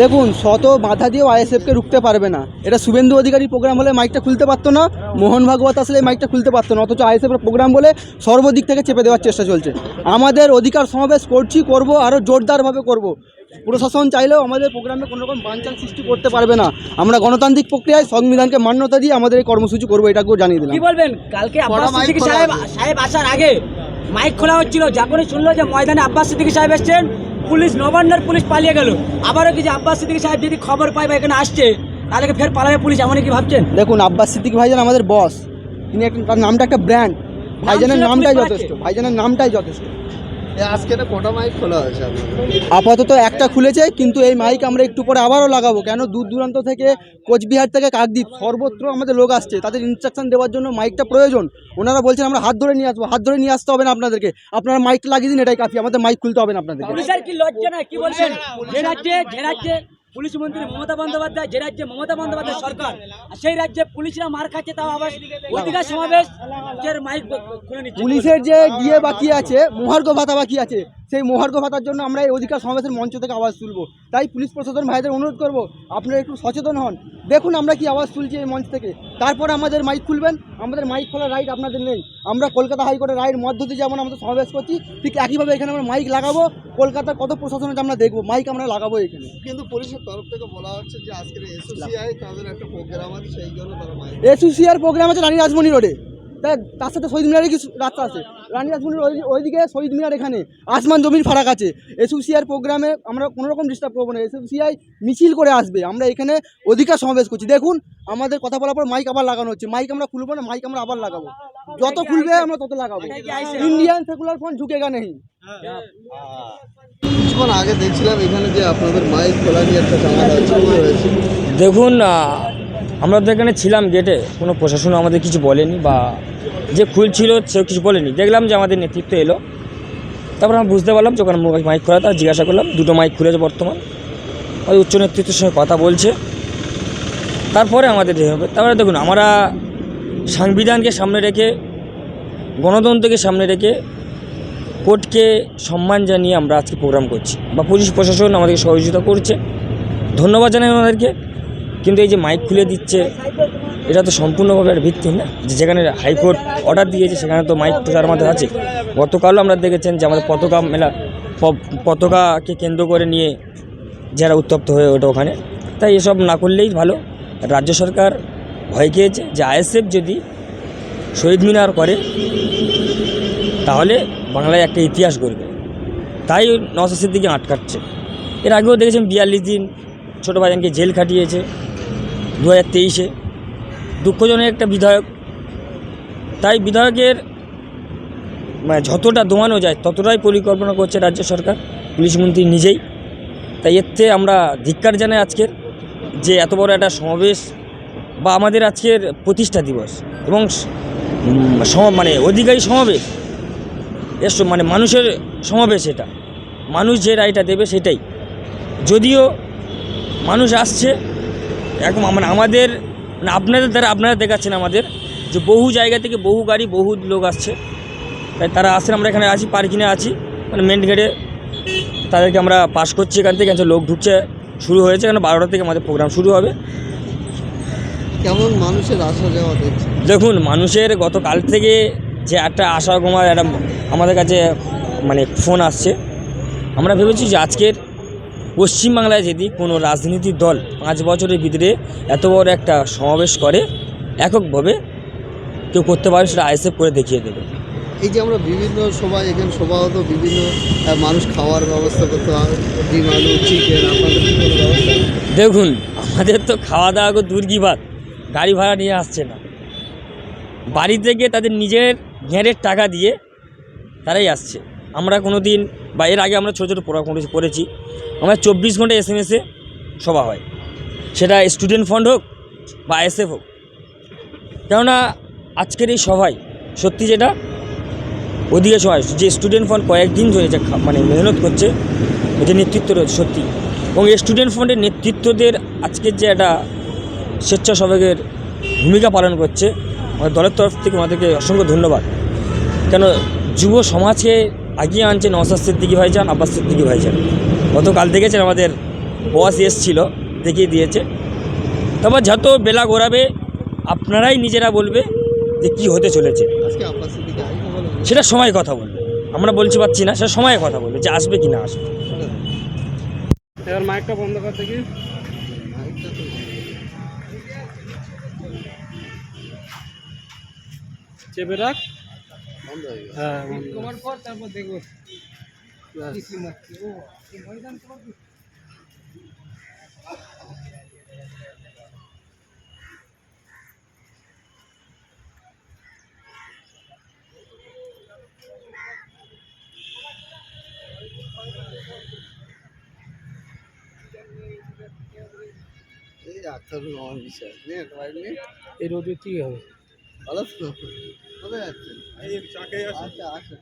দেখুন শত বাধা দিয়েও আইএসএফকে রুখতে পারবে না। এটা শুভেন্দু অধিকারী প্রোগ্রাম হলে মাইকটা খুলতে পারতো না মোহন ভাগবত আসলে এই মাইকটা খুলতে পারতো না অথচ আইএসএফের প্রোগ্রাম বলে সর্বদিক থেকে চেপে দেওয়ার চেষ্টা চলছে। আমাদের অধিকার সমাবেশ করছি করব আরও জোরদারভাবে করব। প্রশাসন চাইলেও আমাদের প্রোগ্রামে কোনো রকম বানচাল সৃষ্টি করতে পারবে না। আমরা গণতান্ত্রিক প্রক্রিয়ায় সংবিধানকে মান্যতা দিয়ে আমাদের এই কর্মসূচি করব এটাকেও জানিয়ে দিলাম। কি বলবেন? কালকে সাহেব আসার আগে মাইক খোলা হচ্ছিল যখনই শুনলো যে ময়দানে আব্বাস সিদ্দিকী সাহেব এসছেন পুলিশ নবান্নার পুলিশ পালিয়ে গেল। আবারও কি যে আব্বাস সিদ্দিক সাহেব যদি খবর পায় বা এখানে আসছে তাহলে কি ফের পালাবে পুলিশ? এমন কি ভাবছেন? দেখুন আব্বাস সিদ্দিক ভাইজান আমাদের বস তিনি একটা তার নামটা একটা ব্র্যান্ড ভাইজানের নামটাই যথেষ্ট। ভাইজানের নামটাই যথেষ্ট। আজকে এটা কটা মাইক খোলা হয়েছে আপাতত একটা খুলেছে কিন্তু এই মাইক আমরা একটু পরে আবারও লাগাবো। কেন দূর দূরান্ত থেকে কোচবিহার থেকে কাকদ্বীপ সর্বত্র আমাদের লোক আসছে তাদের ইনস্ট্রাকশন দেওয়ার জন্য মাইকটা প্রয়োজন। ওনারা বলছেন আমরা হাত ধরে নিয়ে আসব হাত ধরে নিয়ে আসতে হবে না আপনাদেরকে। আপনারা মাইক লাগিয়ে দিন এটাই কাফি আমাদের মাইক খুলতে হবে না আপনাদেরকে। পুলিশের কি লজ্জা না? কি বলছেন? পুলিশ মন্ত্রী মমতা বন্দ্যোপাধ্যায়, যে রাজ্যে মমতা বন্দ্যোপাধ্যায় সরকার সেই রাজ্যে পুলিশরা মার খাচ্ছে, তাও আবার অধিকার সমাবেশ মাইক পুলিশের যে গিয়ে বাকি আছে, মহার্ঘ ভাতা বাকি আছে সেই মহার্ঘ ভাতার জন্য আমরা এই অধিকার সমাবেশের মঞ্চ থেকে আওয়াজ তুলবো। তাই পুলিশ প্রশাসন ভাইদের অনুরোধ করব আপনারা একটু সচেতন হন। দেখুন আমরা কি আওয়াজ তুলছি এই মঞ্চ থেকে। তারপরে আমাদের মাইক খুলবেন। আমাদের মাইক খোলার রাইট আপনাদের নেই। আমরা কলকাতা হাইকোর্টের রায়ের মধ্য দিয়ে যেমন আমাদের সমাবেশ করছি ঠিক একইভাবে এখানে আমরা মাইক লাগাবো। কলকাতার কত প্রশাসন আছে আমরা দেখব। মাইক আমরা লাগাবো এখানে। কিন্তু পুলিশের তরফ থেকে বলা হচ্ছে যে আজকের এসোসিআই তাদের একটা প্রোগ্রাম আছে সেই জন্য তারা মাইক এসইসিআর প্রোগ্রাম আছে রানী রাজমণি রোডে তাই তার সাথে শহীদ মিনারে কি রাস্তা আছে। রানী রাজমণির ওই ওইদিকে শহীদ মিনার এখানে। আসমান জমির ফারাক আছে। এসইসিআর প্রোগ্রামে আমরা কোনো রকম ডিস্টার্ব করব না। এসইসিআই মিছিল করে আসবে। আমরা এখানে অধিকার সমাবেশ করছি। দেখুন আমাদের কথা বলার পর মাইক আবার লাগানো হচ্ছে। মাইক আমরা খুলবো না মাইক আমরা আবার লাগাবো। যত খুলবে আমরা তত লাগাবো। ইন্ডিয়ান সেকুলার ফোন ঝুঁকেগা নেই। আগে দেখছিলাম এখানে যে আপনাদের মাইক খোলা নিয়ে একটা ঝামেলা হয়েছে? দেখুন আমরা তো এখানে ছিলাম গেটে কোনো প্রশাসন আমাদের কিছু বলেনি বা যে খুলছিল সেও কিছু বলেনি। দেখলাম যে আমাদের নেতৃত্ব এলো। তারপর আমরা বুঝতে পারলাম যে যখন মাইক খোলা, তার জিজ্ঞাসা করলাম, দুটো মাইক খুলেছে বর্তমান? ওই উচ্চ নেতৃত্বের সঙ্গে কথা বলছে। তারপরে আমাদের হবে। তারপরে দেখুন, আমরা সংবিধানকে সামনে রেখে, গণতন্ত্রকে সামনে রেখে, কোর্টকে সম্মান জানিয়ে আমরা আজকে প্রোগ্রাম করছি। বা পুলিশ প্রশাসন আমাদেরকে সহযোগিতা করছে। ধন্যবাদ জানাই ওনাদেরকে। কিন্তু এই যে মাইক খুলে দিচ্ছে, এটা তো সম্পূর্ণভাবে আর ভিত্তিহীন না। যে যেখানে হাইকোর্ট অর্ডার দিয়েছে, সেখানে তো মাইক প্রচার আমাদের আছে। গতকালও আমরা দেখেছেন যে আমাদের পতাকা মেলা পতাকাকে কেন্দ্র করে নিয়ে যারা উত্তপ্ত হয়ে ওঠে ওখানে, তাই এসব না করলেই ভালো। রাজ্য সরকার ভয় খেয়েছে যে আইএসএফ যদি শহীদ মিনার করে, তাহলে বাংলায় একটা ইতিহাস গড়বে। তাই নশো সিদ্দিকে আটকাচ্ছে। এর আগেও দেখেছেন বিয়াল্লিশ দিন ছোটো ভাইজানকে জেল খাটিয়েছে। দু হাজার তেইশে। দুঃখজনক একটা বিধায়ক। তাই বিধায়কের মানে যতটা দোয়ানো যায়, ততটাই পরিকল্পনা করছে রাজ্য সরকার, পুলিশ মন্ত্রী নিজেই। তাই এর থেকে আমরা ধিক্কার জানাই আজকের যে এত বড় একটা সমাবেশ বা আমাদের আজকের প্রতিষ্ঠা দিবস এবং মানে অধিকারী সমাবেশ, এর মানে মানুষের সমাবেশ এটা। মানুষ যে রায়টা দেবে সেটাই। যদিও মানুষ আসছে এখন মানে আমাদের মানে আপনাদের দ্বারা আপনারা দেখাচ্ছেন আমাদের যে বহু জায়গা থেকে বহু গাড়ি বহু লোক আসছে। তাই তারা আসেন আমরা এখানে আছি পার্কিংয়ে আছি। মানে মেন গেটে তাদেরকে আমরা পাস করছি এখান থেকে লোক ঢুকছে শুরু হয়েছে। কেন বারোটা থেকে আমাদের প্রোগ্রাম শুরু হবে। কেমন মানুষের আসা যাওয়া দেখছে দেখুন মানুষের গতকাল থেকে যে একটা আশা কুমার একটা আমাদের কাছে মানে ফোন আসছে। আমরা ভেবেছি যে আজকের পশ্চিমবাংলায় যদি কোনো রাজনীতির দল পাঁচ বছরের ভিতরে এত বড় একটা সমাবেশ করে এককভাবে কেউ করতে পারে সেটা আইএসএফ করে দেখিয়ে দেবে। এই যে আমরা বিভিন্ন সময় এখানে সভা হতো বিভিন্ন মানুষ খাওয়ার ব্যবস্থা করতে হয় ডিম আলু চিকেন আপনাদের? দেখুন আমাদের তো খাওয়া দাওয়া করে দূর কি বাদ গাড়ি ভাড়া নিয়ে আসছে না। বাড়ি থেকে তাদের নিজের ঘেরের টাকা দিয়ে তারাই আসছে। আমরা কোনো দিন বা এর আগে আমরা ছোটো ছোটো প্রোগ্রাম করেছি করেছি আমরা চব্বিশ ঘণ্টা এস এম এসে সভা হয়। সেটা স্টুডেন্ট ফান্ড হোক বা এসএফ হোক। কেননা আজকের এই সভায় সত্যি যেটা ওদিকে সবাই যে স্টুডেন্ট ফান্ড কয়েকদিন ধরে যে মানে মেহনত করছে যে নেতৃত্ব রয়েছে সত্যি। এবং স্টুডেন্ট ফান্ডের নেতৃত্বদের আজকের যে একটা স্বেচ্ছাসেবকের ভূমিকা পালন করছে, আমাদের দলের তরফ থেকে আমাদেরকে অসংখ্য ধন্যবাদ। কেন যুব সমাজকে আগিয়ে আনছে নওসাদ সিদ্দিকি ভাইজান আব্বাস সিদ্দিকি ভাইজান। গতকাল দেখেছেন আমাদের বস এসছিল দেখিয়ে দিয়েছে। তারপর যত বেলা ঘোরাবে আপনারাই নিজেরা বলবে যে কি হতে চলেছে। সেটা সময় কথা বলবে। আমরা বলতে পারছি না সেটা সময়ে কথা বলবে যে আসবে কি না আসবে। এবার মাইকটা বন্ধ কর দেখি। চেপে রাখ। হয়ে গেছে তোমার পর তারপর দেখব। এই বিষয় নে বাইরে নে এই রোদে কি হবে? ভালো তো কোথায় যাচ্ছেন এই চাকে আচ্ছা আচ্ছা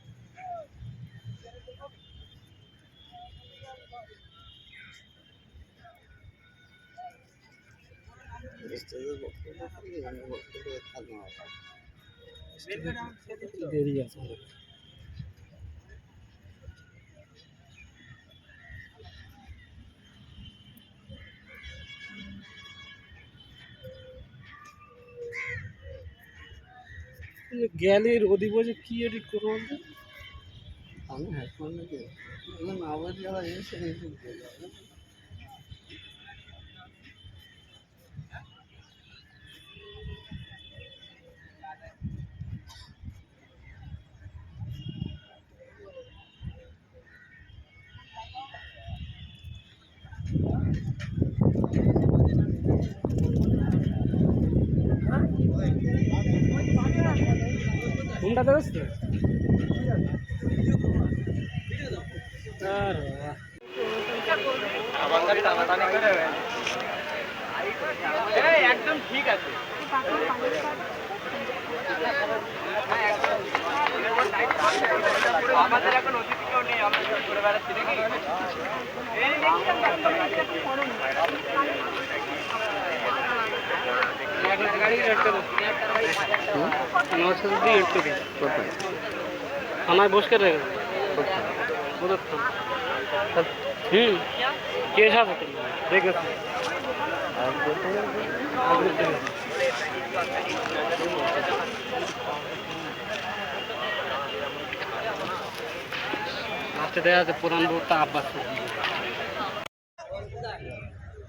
দেরি আছে। গেলে রোদি বসে কি এডিট করব বলতো? আমি হেডফোন না বলে যারা এসে এসে দিয়ে যাবে ফোনটা দেবেস তো আর বাহ। নশো দিয়ে একটু দিন কোথায় থানায় বসকে রেখে হুম। আছে তো দেখেছি? আগের দিকে। লাস্টে দেখা যাচ্ছে পুরান